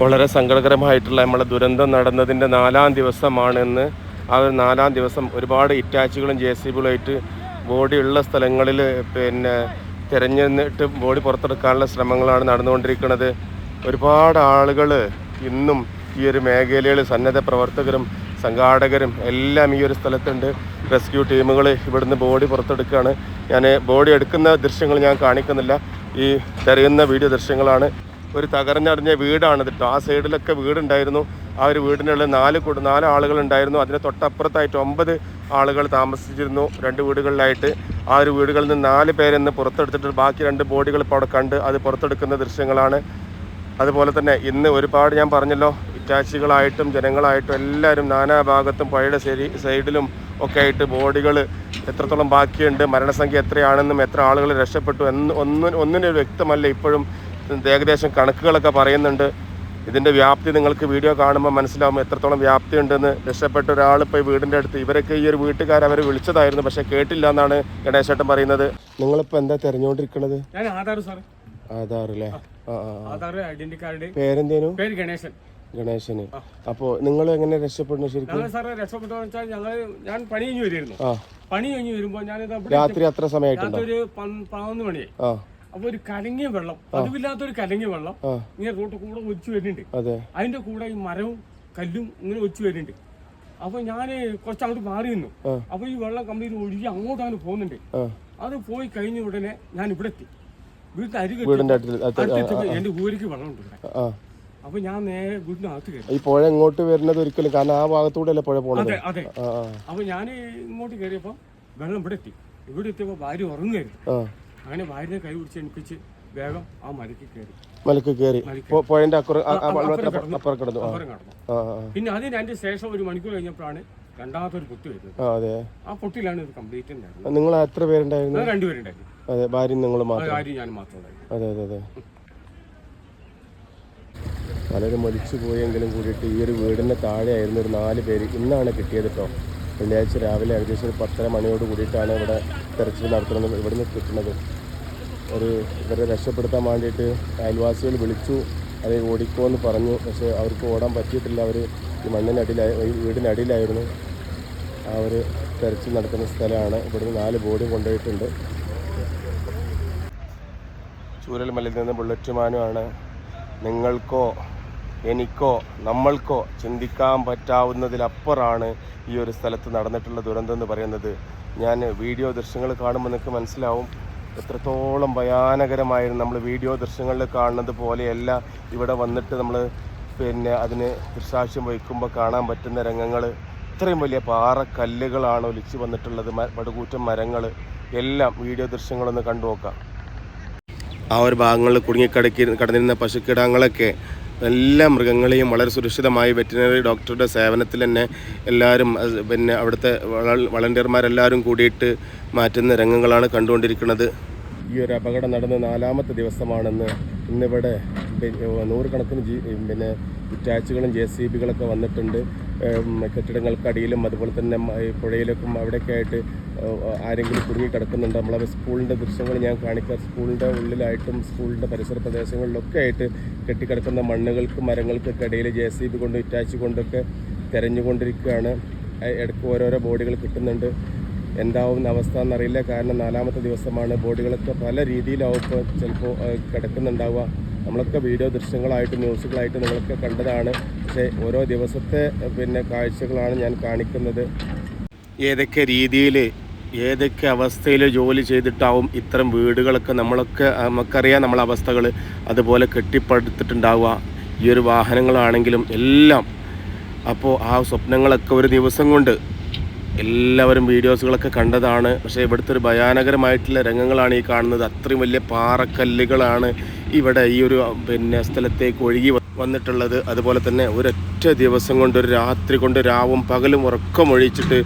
വളരെ സങ്കടകരമായിട്ടുള്ള നമ്മളെ ദുരന്തം നടന്നതിന്റെ നാലാം ദിവസമാണെന്ന് ആ ഒരു നാലാം ദിവസം ഒരുപാട് ഇറ്റാച്ചുകളും ജെ സി ബികളുമായിട്ട് ബോഡിയുള്ള സ്ഥലങ്ങളിൽ പിന്നെ തിരഞ്ഞെന്നിട്ട് ബോഡി പുറത്തെടുക്കാനുള്ള ശ്രമങ്ങളാണ് നടന്നുകൊണ്ടിരിക്കുന്നത്. ഒരുപാട് ആളുകൾ ഇന്നും ഈ ഒരു മേഖലയിൽ സന്നദ്ധ പ്രവർത്തകരും സംഘാടകരും എല്ലാം ഈ ഒരു സ്ഥലത്തുണ്ട്. റെസ്ക്യൂ ടീമുകൾ ഇവിടുന്ന് ബോഡി പുറത്തെടുക്കുകയാണ്. ഞാൻ ബോഡി എടുക്കുന്ന ദൃശ്യങ്ങൾ ഞാൻ കാണിക്കുന്നില്ല. ഈ തിരയുന്ന വീഡിയോ ദൃശ്യങ്ങളാണ്. ഒരു തകർന്നറിഞ്ഞ വീടാണ് കേട്ടോ ആ സൈഡിലൊക്കെ വീടുണ്ടായിരുന്നു. ആ ഒരു വീടിനുള്ള നാല് കുട നാല് ആളുകൾ ഉണ്ടായിരുന്നു അതിന് തൊട്ടപ്പുറത്തായിട്ട് ഒമ്പത് ആളുകൾ താമസിച്ചിരുന്നു. രണ്ട് വീടുകളിലായിട്ട്. ആ ഒരു വീടുകളിൽ നിന്ന് നാല് പേരെന്ന് പുറത്തെടുത്തിട്ട് ബാക്കി രണ്ട് ബോഡികൾ ഇപ്പോൾ അവിടെ കണ്ട് അത് പുറത്തെടുക്കുന്ന ദൃശ്യങ്ങളാണ്. അതുപോലെ തന്നെ ഇന്ന് ഒരുപാട് ഞാൻ പറഞ്ഞല്ലോ ഇറ്റാച്ചികളായിട്ടും ജനങ്ങളായിട്ടും എല്ലാവരും നാനാഭാഗത്തും പുഴയുടെ ശരി സൈഡിലും ഒക്കെ ആയിട്ട് ബോഡികൾ എത്രത്തോളം ബാക്കിയുണ്ട് മരണസംഖ്യ എത്രയാണെന്നും എത്ര ആളുകൾ രക്ഷപ്പെട്ടു എന്ന് ഒന്നും ഒന്നിനും വ്യക്തമല്ല ഇപ്പോഴും. ഏകദേശം കണക്കുകളൊക്കെ പറയുന്നുണ്ട്. ഇതിന്റെ വ്യാപ്തി നിങ്ങൾക്ക് വീഡിയോ കാണുമ്പോൾ മനസ്സിലാവും എത്രത്തോളം വ്യാപ്തി ഉണ്ടെന്ന് രക്ഷപ്പെട്ട ഒരാൾ ഇപ്പോൾ വീടിന്റെ അടുത്ത് ഇവരൊക്കെ ഈ ഒരു വീട്ടുകാർ അവർ വിളിച്ചതായിരുന്നു പക്ഷേ കേട്ടില്ല എന്നാണ് ഗണേശേട്ടൻ പറയുന്നത്. നിങ്ങളിപ്പോൾ എന്താ തിരഞ്ഞുകൊണ്ടിരിക്കുന്നത്? ആധാർ അല്ലേ? പേരെന്തേനു? പേര് ഗണേശൻ. ഗണേശന്. അപ്പോൾ നിങ്ങൾ എങ്ങനെ രക്ഷപ്പെടുന്നു ശരിക്കും? ഞങ്ങൾ ഞാൻ പണി കഴിഞ്ഞ് വരുമായിരുന്നു പണി കഴിഞ്ഞ് വരുമ്പോൾ ഞാൻ രാത്രി അത്ര സമയമായിട്ടുണ്ടോ? ഒരു പതിനൊന്ന് മണിയായി. അപ്പൊ ഒരു കലങ്ങിയ വെള്ളം. പതിവില്ലാത്തൊരു കലങ്ങിയ വെള്ളം. ഇങ്ങനെ റോട്ട് കൂടെ ഒച്ചു വരുന്നുണ്ട്. അതെ. അതിന്റെ കൂടെ ഈ മരവും കല്ലും ഇങ്ങനെ ഒഴിച്ചു വരുന്നുണ്ട്. അപ്പൊ ഞാൻ കുറച്ച് അങ്ങോട്ട് മാറി നിന്നു. അപ്പൊ ഈ വെള്ളം കംപ്ലീറ്റ് ഒഴുകി അങ്ങോട്ടാണ് പോകുന്നുണ്ട്. ആ. അത് പോയി കഴിഞ്ഞ ഉടനെ ഞാൻ ഇവിടെ എത്തി. വീട്ടിന്റെ അരി എന്റെ ഊരിക്ക് വെള്ളം ഉണ്ട് അപ്പൊ ഞാൻ നേരെ വീട്ടിനകത്ത് കയറി. ഈ പുഴ ഇങ്ങോട്ട് വരുന്നത് ഒരിക്കലും കാരണം ആ ഭാഗത്തൂടെ അല്ലേ പുഴ പോണത്? അതെ അപ്പൊ ഞാൻ ഇങ്ങോട്ട് കയറിയപ്പോ വെള്ളം ഇവിടെ എത്തി. ഇവിടെ എത്തിയപ്പോ ഭാര്യ ഉറങ്ങുകയായിരുന്നു അങ്ങനെ വാരിനെ കൈ പിടിച്ച് എണിപ്പിച്ച് വേഗം ആ മലക്ക് കയറി. മലക്ക് കയറി. ആ, അപ്പുറം കിടന്നു. പിന്നെ അതിന് അതിന്റെ ശേഷം ഒരു മണിക്കൂർ കഴിഞ്ഞപ്പോഴാണ് രണ്ടാമത്തെ ഒരു പൊട്ടി വരുന്നത്. ആ പൊട്ടിലാണ് ഇത് കംപ്ലീറ്റ് നിങ്ങൾ എത്ര പേരുണ്ടായിരുന്നു? രണ്ടുപേരുണ്ടായിരുന്നു. അതെ ഭാര്യ നിങ്ങൾ മാത്രം. ഞാൻ മാത്രം അതെ അതെ അതെ. പലരും മരിച്ചു പോയെങ്കിലും കൂടിയിട്ട് ഈ ഒരു വീടിന്റെ വീടിന്റെ താഴെയായിരുന്നു ഒരു നാല് പേര് ഇന്നാണ് കിട്ടിയത് കേട്ടോ വെള്ളിയാഴ്ച രാവിലെ ഏകദേശം ഒരു പത്തര മണിയോട് കൂടിയിട്ടാണ് ഇവിടെ തെരച്ചിൽ നടത്തുന്നത്. ഇവിടുന്ന് കിട്ടുന്നത്. ഒരു ഇവരെ രക്ഷപ്പെടുത്താൻ വേണ്ടിയിട്ട് അയൽവാസികൾ വിളിച്ചു. അത് ഓടിക്കോ എന്ന് പറഞ്ഞു. പക്ഷേ അവർക്ക് ഓടാൻ പറ്റിയിട്ടില്ല. അവർ ഈ മണ്ണിനടിയിലായി വീടിനടിയിലായിരുന്നു ആ ഒരു തെരച്ചിൽ നടക്കുന്ന സ്ഥലമാണ്. ഇവിടുന്ന് നാല് ബോഡി കൊണ്ടുപോയിട്ടുണ്ട്. ചൂരൽമലയിൽ നിന്ന് ബുള്ളറ്റ് മാനുമാണ് നിങ്ങൾക്കോ എനിക്കോ നമ്മൾക്കോ ചിന്തിക്കാൻ പറ്റാവുന്നതിലപ്പുറാണ് ഈ ഒരു സ്ഥലത്ത് നടന്നിട്ടുള്ള ദുരന്തം എന്ന് പറയുന്നത്. ഞാൻ വീഡിയോ ദൃശ്യങ്ങൾ കാണുമ്പോൾ നിങ്ങൾക്ക് മനസ്സിലാവും. എത്രത്തോളം ഭയാനകരമായിരുന്നു നമ്മൾ വീഡിയോ ദൃശ്യങ്ങളിൽ കാണുന്നത് പോലെയല്ല ഇവിടെ വന്നിട്ട് നമ്മൾ പിന്നെ അതിന് ദൃശാക്ഷ്യം വഹിക്കുമ്പോൾ കാണാൻ പറ്റുന്ന രംഗങ്ങൾ. ഇത്രയും വലിയ പാറക്കല്ലുകളാണ് ഒലിച്ചു വന്നിട്ടുള്ളത് പടുകൂറ്റം മരങ്ങൾ. എല്ലാം വീഡിയോ ദൃശ്യങ്ങളൊന്ന് കണ്ടു നോക്കാം ആ ഒരു ഭാഗങ്ങളിൽ കുടുങ്ങിക്കിടക്കി കടന്നിരുന്ന പശുക്കിടാങ്ങളൊക്കെ എല്ലാ മൃഗങ്ങളെയും വളരെ സുരക്ഷിതമായി വെറ്റിനറി ഡോക്ടറുടെ സേവനത്തിൽ തന്നെ എല്ലാവരും പിന്നെ അവിടുത്തെ വളണ്ടിയർമാരെല്ലാവരും കൂടിയിട്ട് മാറ്റുന്ന രംഗങ്ങളാണ് കണ്ടുകൊണ്ടിരിക്കുന്നത്. ഈ ഒരു അപകടം നടന്ന നാലാമത്തെ ദിവസമാണെന്ന് ഇന്നിവിടെ നൂറുകണക്കിന് ജി പിന്നെ ഇറ്റാച്ചുകളും ജെ സി ബികളൊക്കെ വന്നിട്ടുണ്ട്. കെട്ടിടങ്ങൾക്കടിയിലും അതുപോലെ തന്നെ പുഴയിലേക്കും അവിടെയൊക്കെ ആയിട്ട് ആരെങ്കിലും കുടുങ്ങി കിടക്കുന്നുണ്ട് നമ്മളെ സ്കൂളിന്റെ ദൃശ്യങ്ങൾ ഞാൻ കാണിക്കാം. സ്കൂളിന്റെ ഉള്ളിലായിട്ടും സ്കൂളിന്റെ പരിസര പ്രദേശങ്ങളിലൊക്കെ ആയിട്ട് കെട്ടിക്കിടക്കുന്ന മണ്ണുകൾക്ക് മരങ്ങൾക്കൊക്കെ ഇടയിൽ ജെ സി ബി കൊണ്ട് ഇറ്റാച്ച് കൊണ്ടൊക്കെ തിരഞ്ഞുകൊണ്ടിരിക്കുകയാണ്. ഇടയ്ക്ക് ഓരോരോ ബോഡികൾ കിട്ടുന്നുണ്ട്. എന്താവുന്ന അവസ്ഥ എന്നറിയില്ല. കാരണം നാലാമത്തെ ദിവസമാണ്. ബോഡികളൊക്കെ പല രീതിയിലാവും ഇപ്പോൾ ചിലപ്പോൾ കിടക്കുന്നുണ്ടാവുക. നമ്മളൊക്കെ വീഡിയോ ദൃശ്യങ്ങളായിട്ട് ന്യൂസുകളായിട്ട് നിങ്ങളൊക്കെ കണ്ടതാണ്. പക്ഷേ ഓരോ ദിവസത്തെ പിന്നെ കാഴ്ചകളാണ് ഞാൻ കാണിക്കുന്നത്. ഏതൊക്കെ രീതിയിൽ ഏതൊക്കെ അവസ്ഥയിൽ ജോലി ചെയ്തിട്ടാവും ഇത്തരം വീടുകളൊക്കെ നമ്മളൊക്കെ നമുക്കറിയാം നമ്മളെ അവസ്ഥകൾ അതുപോലെ കെട്ടിപ്പടുത്തിട്ടുണ്ടാവുക. ഈ ഒരു വാഹനങ്ങളാണെങ്കിലും എല്ലാം. അപ്പോൾ ആ സ്വപ്നങ്ങളൊക്കെ ഒരു ദിവസം കൊണ്ട് എല്ലാവരും വീഡിയോസുകളൊക്കെ കണ്ടതാണ്. പക്ഷേ ഇവിടുത്തെ ഒരു ഭയാനകരമായിട്ടുള്ള രംഗങ്ങളാണ് ഈ കാണുന്നത്. അത്രയും വലിയ പാറക്കല്ലുകളാണ് ഇവിടെ ഈ ഒരു പിന്നെ സ്ഥലത്തേക്ക് ഒഴുകി വന്നിട്ടുള്ളത് അതുപോലെ തന്നെ ഒരൊറ്റ ദിവസം കൊണ്ട് ഒരു രാത്രി കൊണ്ട് രാവും പകലും ഉറക്കം ഒഴിച്ചിട്ട്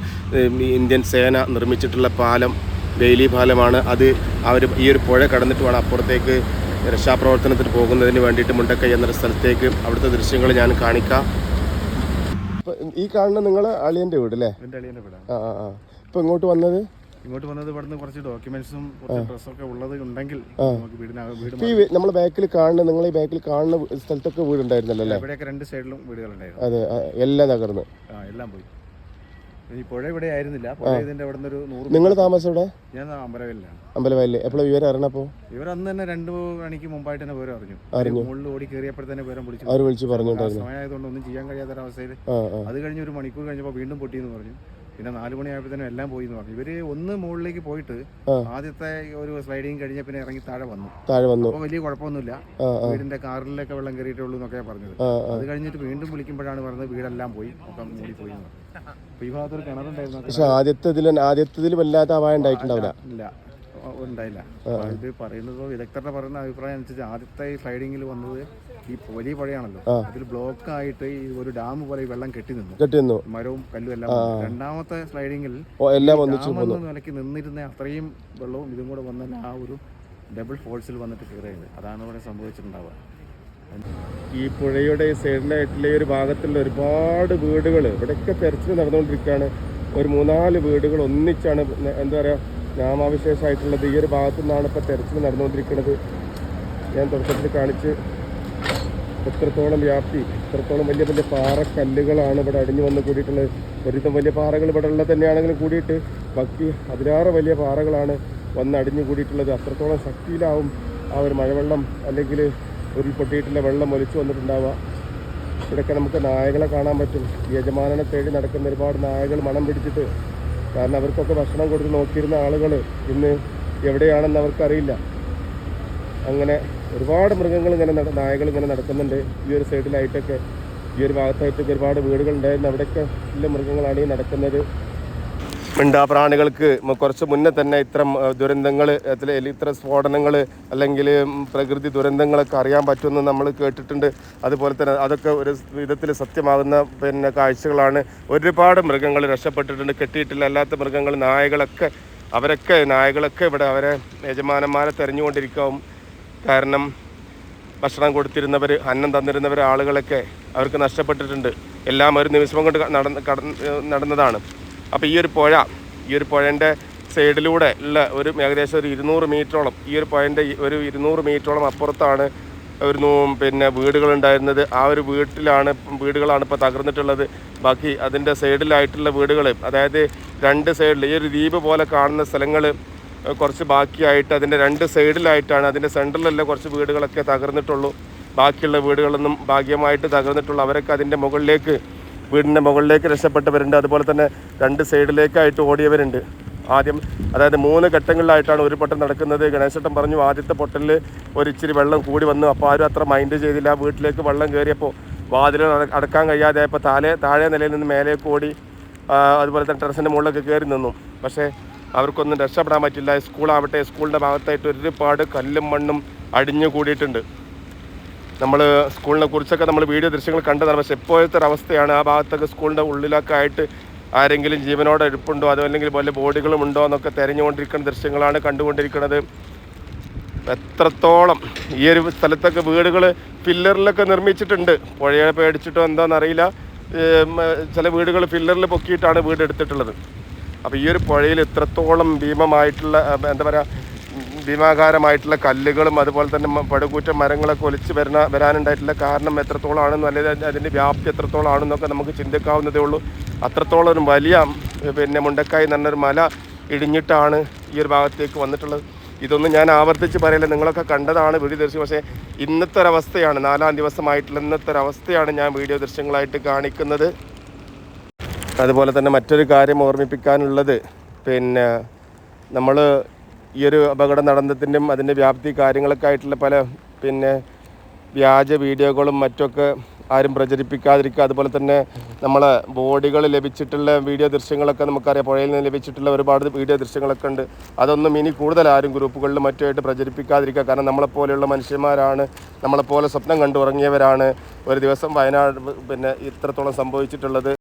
ഇന്ത്യൻ സേന നിർമ്മിച്ചിട്ടുള്ള പാലം ബെയിലി പാലമാണ്. അത് അവർ ഈ ഒരു പുഴ കടന്നിട്ട് വേണം അപ്പുറത്തേക്ക് രക്ഷാപ്രവർത്തനത്തിന് പോകുന്നതിന് വേണ്ടിയിട്ട് മുണ്ടക്കൈ എന്നൊരു സ്ഥലത്തേക്ക്. അവിടുത്തെ ദൃശ്യങ്ങൾ ഞാൻ കാണിക്കാം. ഈ കാണുന്ന നിങ്ങൾ അളിയന്റെ വീട് അല്ലേ? ആ ആ ഇപ്പോൾ ഇങ്ങോട്ട് വന്നത്? ഇങ്ങോട്ട് വന്നത് ഇവിടുന്ന് കുറച്ച് ഡോക്യുമെന്റ്സും കുറച്ച് ഡ്രസ്സൊക്കെ ഉള്ളത് ഉണ്ടെങ്കിൽ നമുക്ക് വീടിനകം വീട് ഇപ്പൊ ഈ നമ്മളെ ബാക്കിൽ കാണുന്ന നിങ്ങൾ ഈ ബാക്കിൽ കാണുന്ന സ്ഥലത്തൊക്കെ വീടുണ്ടായിരുന്നല്ലോ അല്ലേ? ഇവിടെയൊക്കെ രണ്ട് സൈഡിലും വീടുകളുണ്ടായിരുന്നു. അതെ എല്ലാം തകർന്ന്. ആ എല്ലാം പോയി. ഈ പുഴ ഇവിടെ ആയിരുന്നില്ല. പുഴ ഇതിന്റെ അവിടെ ഒരു നൂറ് നിങ്ങൾ താമസം ഇവിടെ ഞാൻ അമ്പലവയലിലാണ്. അമ്പലവയലിൽ എപ്പോഴും വിവരം അറിയണപ്പോ ഇവർ അന്ന് തന്നെ രണ്ടു മണിക്ക് മുമ്പായിട്ട് തന്നെ വിവരം അറിഞ്ഞു. അറിഞ്ഞു. മുകളിൽ ഓടി കയറിയപ്പോഴത്തന്നെ വിവരം വിളിച്ചു. അവർ വിളിച്ചു പറഞ്ഞു സമയമായതുകൊണ്ട് ഒന്നും ചെയ്യാൻ കഴിയാത്തൊരവസ്ഥയിൽ ആ ആ. അത് കഴിഞ്ഞ് ഒരു മണിക്കൂർ കഴിഞ്ഞപ്പോൾ വീണ്ടും പൊട്ടിയെന്ന് പറഞ്ഞു. പിന്നെ നാലു മണിയായപ്പോഴത്തേനും എല്ലാം പോയി എന്ന് പറഞ്ഞു. ഇവർ ഒന്ന് മുകളിലേക്ക് പോയിട്ട് ആദ്യത്തെ ഒരു സ്ലൈഡിങ് കഴിഞ്ഞ പിന്നെ ഇറങ്ങി താഴെ വന്നു. താഴെ വന്നു. അപ്പൊ വലിയ കുഴപ്പമൊന്നുമില്ല. വീടിന്റെ കാറിലൊക്കെ വെള്ളം കയറിയിട്ടുള്ളൂ എന്നൊക്കെ പറഞ്ഞത്. അത് കഴിഞ്ഞിട്ട് വീണ്ടും വിളിക്കുമ്പോഴാണ് പറഞ്ഞത് വീടെല്ലാം പോയി. ഒക്കെ മൂടി പോയി പക്ഷെ ആദ്യത്തെ ആദ്യത്തെ വല്ലാത്ത അപായം ഉണ്ടായിട്ടുണ്ടാവില്ല. ഉണ്ടായില്ല. ഇത് പറയുന്നത് വിദഗ്ധരുടെ പറയുന്ന അഭിപ്രായം അനുസരിച്ച് ആദ്യത്തെ ഈ സ്ലൈഡിങ്ങിൽ വന്നത് ഈ വലിയ പുഴയാണല്ലോ. അതിൽ ബ്ലോക്ക് ആയിട്ട് ഈ ഒരു ഡാം പോലെ ഈ വെള്ളം കെട്ടി നിന്നു. കെട്ടി നിന്നു. മരവും കല്ലും എല്ലാം രണ്ടാമത്തെ സ്ലൈഡിങ്ങിൽ എല്ലാം നിലയ്ക്ക് നിന്നിരുന്ന അത്രയും വെള്ളവും ഇതും കൂടെ വന്നാൽ ആ ഒരു ഡബിൾ ഫോഴ്സിൽ വന്നിട്ട് കയറിയത്. അതാണ് ഇവിടെ സംഭവിച്ചിട്ടുണ്ടാവുക. ഈ പുഴയുടെ സൈഡിലായിട്ടുള്ള ഈ ഒരു ഭാഗത്തുള്ള ഒരുപാട് വീടുകൾ ഇവിടെയൊക്കെ തെരച്ചിൽ നടന്നുകൊണ്ടിരിക്കുകയാണ്. ഒരു മൂന്നാൽ വീടുകൾ ഒന്നിച്ചാണ് എന്താ പറയുക നാമാവിശേഷമായിട്ടുള്ളത് ഈ ഒരു ഭാഗത്തു നിന്നാണ് ഇപ്പോൾ തെരച്ചിൽ നടന്നുകൊണ്ടിരിക്കുന്നത്. ഞാൻ തുടക്കത്തിൽ കാണിച്ച് എത്രത്തോളം വ്യാപ്തി എത്രത്തോളം വലിയ വലിയ പാറക്കല്ലുകളാണ് ഇവിടെ അടിഞ്ഞു വന്ന് കൂടിയിട്ടുള്ളത്. ഒരുത്തം വലിയ പാറകൾ ഇവിടെ ഉള്ളത് തന്നെയാണെങ്കിലും കൂടിയിട്ട് ബാക്കി അതിലേറെ വലിയ പാറകളാണ് വന്ന് അടിഞ്ഞു കൂടിയിട്ടുള്ളത്. അത്രത്തോളം ശക്തിയിലാവും ആ ഒരു മഴവെള്ളം അല്ലെങ്കിൽ ഉരുൾപൊട്ടിയിട്ടുള്ള വെള്ളം ഒലിച്ചു വന്നിട്ടുണ്ടാവുക. ഇവിടെയൊക്കെ നമുക്ക് നായകളെ കാണാൻ പറ്റും. യജമാനനെ തേടി നടക്കുന്ന ഒരുപാട് നായകൾ മണം പിടിച്ചിട്ട് കാരണം അവർക്കൊക്കെ ഭക്ഷണം കൊടുത്ത് നോക്കിയിരുന്ന ആളുകൾ ഇന്ന് എവിടെയാണെന്ന് അവർക്കറിയില്ല. അങ്ങനെ ഒരുപാട് മൃഗങ്ങൾ ഇങ്ങനെ നായകൾ ഇങ്ങനെ നടക്കുന്നുണ്ട്. ഈ ഒരു സൈഡിലായിട്ടൊക്കെ ഈ ഒരു ഭാഗത്തായിട്ടൊക്കെ ഒരുപാട് വീടുകളുണ്ടായിരുന്നു. അവിടെയൊക്കെ ഉള്ള മൃഗങ്ങളാണ് ഈ നടക്കുന്നത്. മിണ്ടാപ്രാണികൾക്ക് പ്രാണികൾക്ക് കുറച്ച് മുന്നേ തന്നെ ഇത്തരം ദുരന്തങ്ങൾ ഇത്തരം സ്ഫോടനങ്ങൾ അല്ലെങ്കിൽ പ്രകൃതി ദുരന്തങ്ങളൊക്കെ അറിയാൻ പറ്റുമെന്ന് നമ്മൾ കേട്ടിട്ടുണ്ട്. അതുപോലെ തന്നെ അതൊക്കെ ഒരു വിധത്തിൽ സത്യമാകുന്ന പിന്നെ കാഴ്ചകളാണ്. ഒരുപാട് മൃഗങ്ങൾ രക്ഷപ്പെട്ടിട്ടുണ്ട്. കെട്ടിയിട്ടില്ല അല്ലാത്ത മൃഗങ്ങൾ നായകളൊക്കെ അവരൊക്കെ നായകളൊക്കെ ഇവിടെ അവരെ യജമാനന്മാരെ തെരഞ്ഞുകൊണ്ടിരിക്കാവും. കാരണം ഭക്ഷണം കൊടുത്തിരുന്നവർ അന്നം തന്നിരുന്നവർ ആളുകളൊക്കെ അവർക്ക് നഷ്ടപ്പെട്ടിട്ടുണ്ട്. എല്ലാം ഒരു നിമിഷം കൊണ്ട് നടന്നതാണ്. അപ്പോൾ ഈ ഒരു പുഴ ഈ ഒരു പുഴന്റെ സൈഡിലൂടെ ഉള്ള ഒരു ഏകദേശം ഒരു ഇരുന്നൂറ് മീറ്ററോളം ഈ ഒരു പുഴന്റെ ഒരു ഇരുന്നൂറ് മീറ്ററോളം അപ്പുറത്താണ് ഒരു പിന്നെ വീടുകളുണ്ടായിരുന്നത് ആ ഒരു വീട്ടിലാണ് വീടുകളാണ് ഇപ്പോൾ തകർന്നിട്ടുള്ളത്. ബാക്കി അതിന്റെ സൈഡിലായിട്ടുള്ള വീടുകൾ അതായത് രണ്ട് സൈഡിൽ ഈ ഒരു ദ്വീപ് പോലെ കാണുന്ന സ്ഥലങ്ങൾ കുറച്ച് ബാക്കിയായിട്ട് അതിന്റെ രണ്ട് സൈഡിലായിട്ടാണ് അതിന്റെ സെന്ററിലല്ല കുറച്ച് വീടുകളൊക്കെ തകർന്നിട്ടുള്ളൂ. ബാക്കിയുള്ള വീടുകളൊന്നും ഭാഗ്യമായിട്ട് തകർന്നിട്ടുള്ളൂ. അവരൊക്കെ അതിന്റെ മുകളിലേക്ക് വീടിന്റെ മുകളിലേക്ക് രക്ഷപ്പെട്ടവരുണ്ട്. അതുപോലെ തന്നെ രണ്ട് സൈഡിലേക്കായിട്ട് ഓടിയവരുണ്ട്. ആദ്യം അതായത് മൂന്ന് ഘട്ടങ്ങളിലായിട്ടാണ് ഒരു പൊട്ടൽ നടക്കുന്നത്. ഗണേശട്ടൻ പറഞ്ഞു ആദ്യത്തെ പൊട്ടലിൽ ഒരു ഇച്ചിരി വെള്ളം കൂടി വന്നു. അപ്പോൾ ആരും അത്ര മൈൻഡ് ചെയ്തില്ല. വീട്ടിലേക്ക് വെള്ളം കയറിയപ്പോൾ വാതിൽ അടക്കാൻ കഴിയാതെ അപ്പോൾ താഴെ താഴെ നിലയിൽ നിന്ന് മേലേക്ക് ഓടി അതുപോലെ തന്നെ ടെറസിന്റെ മുകളിലൊക്കെ കയറി നിന്നു. പക്ഷേ അവർക്കൊന്നും രക്ഷപ്പെടാൻ പറ്റില്ല. സ്കൂളാവട്ടെ സ്കൂളിന്റെ ഭാഗത്തായിട്ട് ഒരുപാട് കല്ലും മണ്ണും അടിഞ്ഞു കൂടിയിട്ടുണ്ട്. നമ്മൾ സ്കൂളിനെ കുറിച്ചൊക്കെ നമ്മൾ വീഡിയോ ദൃശ്യങ്ങൾ കണ്ടതാണ്. പക്ഷേ ഇപ്പോഴത്തെ ഒരു അവസ്ഥയാണ് ആ ഭാഗത്തൊക്കെ സ്കൂളിന്റെ ഉള്ളിലൊക്കെ ആയിട്ട് ആരെങ്കിലും ജീവനോടെ എടുപ്പുണ്ടോ അതോ അല്ലെങ്കിൽ വല്ല ബോഡികളും ഉണ്ടോ എന്നൊക്കെ തിരഞ്ഞുകൊണ്ടിരിക്കുന്ന ദൃശ്യങ്ങളാണ് കണ്ടുകൊണ്ടിരിക്കുന്നത്. എത്രത്തോളം ഈ ഒരു സ്ഥലത്തൊക്കെ വീടുകൾ പില്ലറിലൊക്കെ നിർമ്മിച്ചിട്ടുണ്ട്. പുഴയെ പേടിച്ചിട്ടോ എന്താണെന്നറിയില്ല ചില വീടുകൾ പില്ലറിൽ പൊക്കിയിട്ടാണ് വീട് എടുത്തിട്ടുള്ളത്. അപ്പോൾ ഈ ഒരു പുഴയിൽ ഇത്രത്തോളം ഭീമമായിട്ടുള്ള എന്താ പറയുക ഭീമാകാരമായിട്ടുള്ള കല്ലുകളും അതുപോലെ തന്നെ പടുകൂറ്റ മരങ്ങളൊക്കെ ഒലിച്ച് വരുന്ന വരാനുണ്ടായിട്ടുള്ള കാരണം എത്രത്തോളമാണെന്നും അല്ലെങ്കിൽ അതിന്റെ വ്യാപ്തി എത്രത്തോളം ആണെന്നൊക്കെ നമുക്ക് ചിന്തിക്കാവുന്നതേ ഉള്ളൂ. അത്രത്തോളം ഒരു വലിയ പിന്നെ മുണ്ടക്കായി നല്ലൊരു മല ഇടിഞ്ഞിട്ടാണ് ഈ ഒരു ഭാഗത്തേക്ക് വന്നിട്ടുള്ളത്. ഇതൊന്നും ഞാൻ ആവർത്തിച്ച് പറയില്ല. നിങ്ങളൊക്കെ കണ്ടതാണ് വീഡിയോ ദൃശ്യം. പക്ഷേ ഇന്നത്തെ ഒരവസ്ഥയാണ് നാലാം ദിവസമായിട്ടുള്ള ഇന്നത്തെ ഒരവസ്ഥയാണ് ഞാൻ വീഡിയോ ദൃശ്യങ്ങളായിട്ട് കാണിക്കുന്നത്. അതുപോലെ തന്നെ മറ്റൊരു കാര്യം ഓർമ്മിപ്പിക്കാനുള്ളത് പിന്നെ നമ്മൾ ഈ ഒരു അപകടം നടന്നതിന്റെയും അതിന്റെ വ്യാപ്തി കാര്യങ്ങളൊക്കെ ആയിട്ടുള്ള പല പിന്നെ വ്യാജ വീഡിയോകളും മറ്റൊക്കെ ആരും പ്രചരിപ്പിക്കാതിരിക്കുക അതുപോലെ തന്നെ നമ്മളെ ബോഡികൾ ലഭിച്ചിട്ടുള്ള വീഡിയോ ദൃശ്യങ്ങളൊക്കെ നമുക്കറിയാം. പുഴയിൽ നിന്ന് ലഭിച്ചിട്ടുള്ള ഒരുപാട് വീഡിയോ ദൃശ്യങ്ങളൊക്കെ ഉണ്ട്. അതൊന്നും ഇനി കൂടുതൽ ആരും ഗ്രൂപ്പുകളിൽ മറ്റുമായിട്ട് പ്രചരിപ്പിക്കാതിരിക്കുക. കാരണം നമ്മളെപ്പോലെയുള്ള മനുഷ്യന്മാരാണ് നമ്മളെപ്പോലെ സ്വപ്നം കണ്ടു ഉറങ്ങിയവരാണ് ഒരു ദിവസം വയനാട് പിന്നെ ഇത്രത്തോളം സംഭവിച്ചിട്ടുള്ളത്.